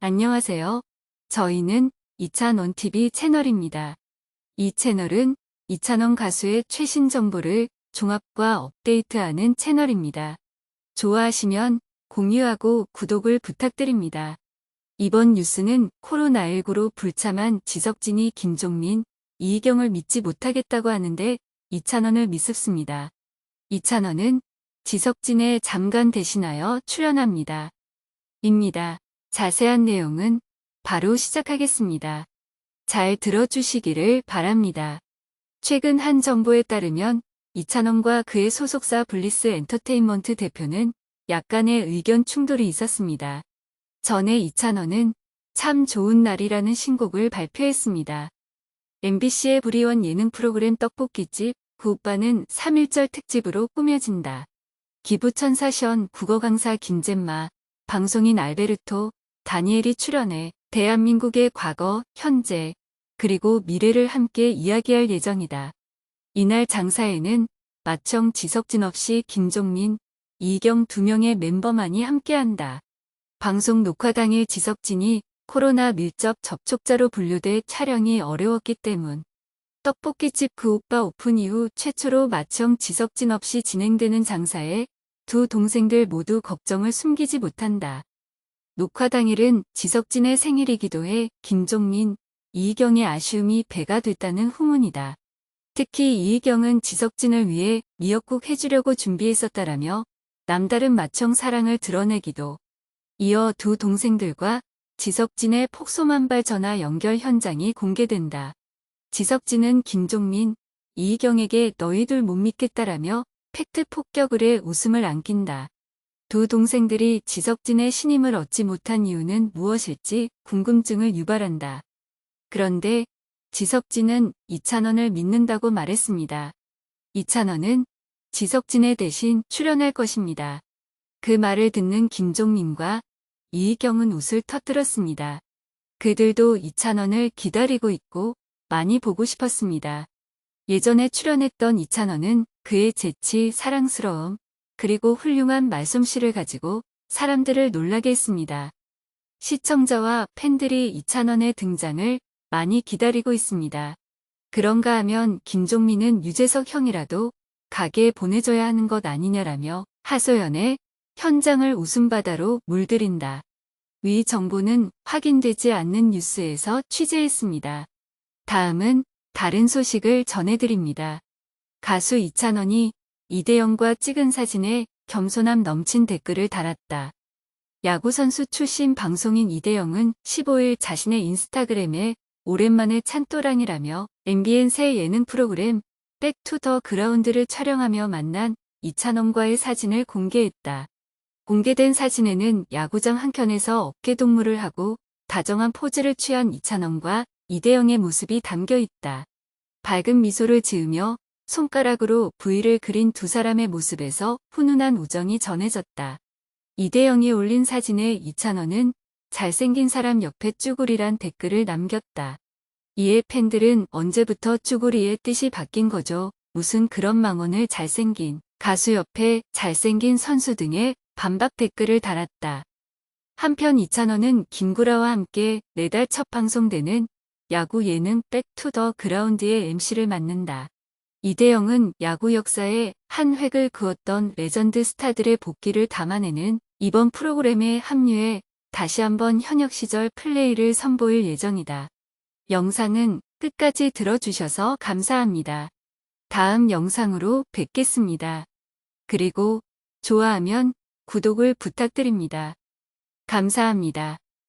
안녕하세요. 저희는 이찬원TV 채널입니다. 이 채널은 이찬원 가수의 최신 정보를 종합과 업데이트하는 채널입니다. 좋아하시면 공유하고 구독을 부탁드립니다. 이번 뉴스는 코로나19로 불참한 지석진이 김종민, 이희경을 믿지 못하겠다고 하는데 이찬원을 믿습니다. 이찬원은 지석진의 잠깐 대신하여 출연합니다. 입니다. 자세한 내용은 바로 시작하겠습니다. 잘 들어주시기를 바랍니다. 최근 한 정보에 따르면 이찬원과 그의 소속사 블리스 엔터테인먼트 대표는 약간의 의견 충돌이 있었습니다. 전에 이찬원은 참 좋은 날이라는 신곡을 발표했습니다. MBC의 불이원 예능 프로그램 떡볶이집 그 오빠는 3.1절 특집으로 꾸며진다. 기부천사 션 국어 강사 김잼마, 방송인 알베르토, 다니엘이 출연해 대한민국의 과거, 현재, 그리고 미래를 함께 이야기할 예정이다. 이날 장사에는 마청 지석진 없이 김종민, 이경 두 명의 멤버만이 함께한다. 방송 녹화 당일 지석진이 코로나 밀접 접촉자로 분류돼 촬영이 어려웠기 때문 떡볶이집 그 오빠 오픈 이후 최초로 마청 지석진 없이 진행되는 장사에 두 동생들 모두 걱정을 숨기지 못한다. 녹화 당일은 지석진의 생일이기도 해 김종민, 이희경의 아쉬움이 배가 됐다는 후문이다. 특히 이희경은 지석진을 위해 미역국 해주려고 준비했었다라며 남다른 마청 사랑을 드러내기도 이어 두 동생들과 지석진의 폭소만발 전화 연결 현장이 공개된다. 지석진은 김종민, 이희경에게 너희들 못 믿겠다라며 팩트 폭격을 해 웃음을 안긴다. 두 동생들이 지석진의 신임을 얻지 못한 이유는 무엇일지 궁금증을 유발한다. 그런데 지석진은 이찬원을 믿는다고 말했습니다. 이찬원은 지석진의 대신 출연할 것입니다. 그 말을 듣는 김종민과 이희경은 웃을 터뜨렸습니다. 그들도 이찬원을 기다리고 있고 많이 보고 싶었습니다. 예전에 출연했던 이찬원은 그의 재치, 사랑스러움, 그리고 훌륭한 말솜씨를 가지고 사람들을 놀라게 했습니다. 시청자와 팬들이 이찬원의 등장을 많이 기다리고 있습니다. 그런가 하면 김종민은 유재석 형이라도 가게에 보내줘야 하는 것 아니냐라며 하소연에 현장을 웃음바다로 물들인다. 위 정보는 확인되지 않는 뉴스에서 취재했습니다. 다음은 다른 소식을 전해드립니다. 가수 이찬원이 이대영과 찍은 사진에 겸손함 넘친 댓글을 달았다. 야구선수 출신 방송인 이대영은 15일 자신의 인스타그램에 오랜만에 찬또랑이라며 MBN 새 예능 프로그램 백투 더 그라운드를 촬영하며 만난 이찬원과의 사진을 공개했다. 공개된 사진에는 야구장 한켠에서 어깨동무를 하고 다정한 포즈를 취한 이찬원과 이대영의 모습이 담겨 있다. 밝은 미소를 지으며 손가락으로 V를 그린 두 사람의 모습에서 훈훈한 우정이 전해졌다. 이대영이 올린 사진에 이찬원은 잘생긴 사람 옆에 쭈구리란 댓글을 남겼다. 이에 팬들은 언제부터 쭈구리의 뜻이 바뀐 거죠. 무슨 그런 망언을 잘생긴 가수 옆에 잘생긴 선수 등의 반박 댓글을 달았다. 한편 이찬원은 김구라와 함께 내달 첫 방송되는 야구 예능 백투 더 그라운드의 MC를 맡는다. 이대영은 야구 역사에 한 획을 그었던 레전드 스타들의 복귀를 담아내는 이번 프로그램에 합류해 다시 한번 현역 시절 플레이를 선보일 예정이다. 영상은 끝까지 들어주셔서 감사합니다. 다음 영상으로 뵙겠습니다. 그리고 좋아하면 구독을 부탁드립니다. 감사합니다.